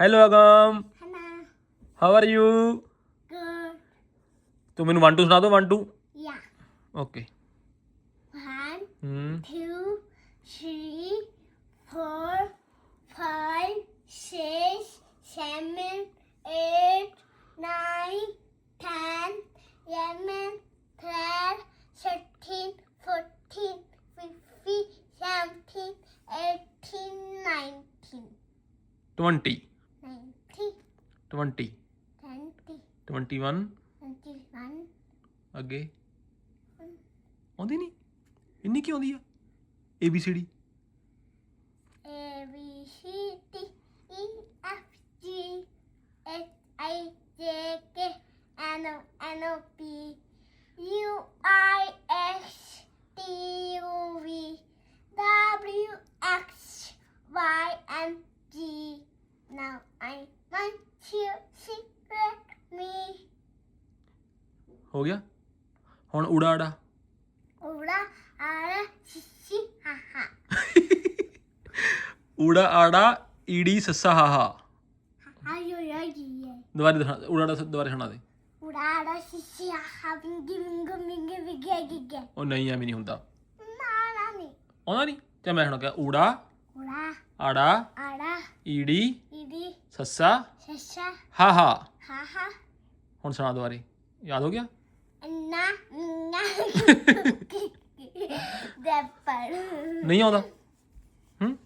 Hello Agam Hello. Are you you Good. ਤੂੰ ਮੈਨੂੰ 1 2 ਸੁਣਾ ਦੋ 1 2 Yeah. ਓਕੇ One, ਹੂੰ two, three, four, five, six, seven, eight, nine, ten, eleven, twelve, thirteen, fourteen, fifteen, seventeen, eighteen, nineteen, 20 20 20 21 21 ਅੱਗੇ ਆਉਂਦੀ ਨਹੀਂ ਇੰਨੀ ਕੀ ਆਉਂਦੀ ਆ A B C D A B C D E F G H I J K N N P U I S T U secret me ਹੋ ਗਿਆ ਹੁਣ ਉੜਾ ਉੜਾ ura ara sisi haha ਉੜਾ ਆੜਾ ਈੜੀ ਸੱਸਾ ਹਾਹਾ ayo lagi ya ਦੁਬਾਰੇ ਦਿਖਾ ਉੜਾ ਆੜਾ ਦੁਬਾਰੇ ਸੁਣਾ ਦੇ ura ara sisi haha bingi bingi bingi bingi bingi ਉਹ ਨਹੀਂ ਐਵੇਂ ਨਹੀਂ ਹੁੰਦਾ nara ni ਆਉਂਦਾ ਨਹੀਂ ਤੇ ਮੈਂ ਸੁਣਾ ਕੇ ਉੜਾ ura ਆੜਾ ara ਈੜੀ ਸੱਸਾ ਸੱਸਾ ਹਾ ਹਾ ਹਾ ਹਾ ਹੁਣ ਸੁਣਾ ਦੁਬਾਰੇ ਯਾਦ ਹੋ ਗਿਆ ਨਾ ਨਾ ਦੇਪਰ ਨਹੀਂ ਆਉਂਦਾ ਹੂੰ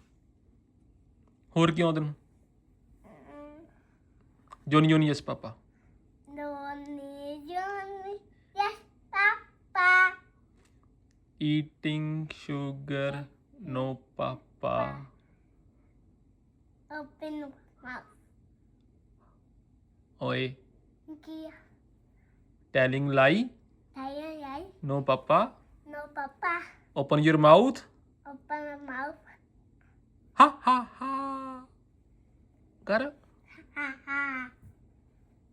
ਹੋਰ ਕਿਉਂ ਆਉਂਦਾ ਤੈਨੂੰ Johnny Johnny yes papa Johnny Johnny yes papa eating sugar no papa open Mouse. Oi. Kia. Telling lie? Telling lie. No, Papa. No, Papa. Open your mouth. Open your mouth. Ha ha ha. Got it? Ha ha.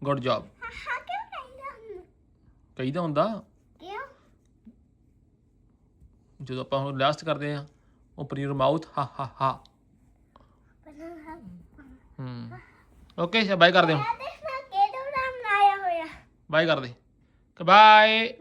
Good job. Ha ha ਕਿਉਂ ਕਹਿੰਦਾ ਹੁੰਦਾ? ਕਹੀਦਾ ਹੁੰਦਾ ਕਿਉਂ? ਜਦੋਂ ਆਪਾਂ ਹੁਣ last ਕਰਦੇ ਆ ਓਪਨ ਯੂਰ ਮਾਊਥ ਹਾ ਹਾ ਹਾ ਹੂੰ ਓਕੇ ਬਾਏ ਕਰਦੇ ਹਾਂ ਹੋਇਆ ਬਾਏ ਕਰਦੇ ਦੇ ਬਾਏ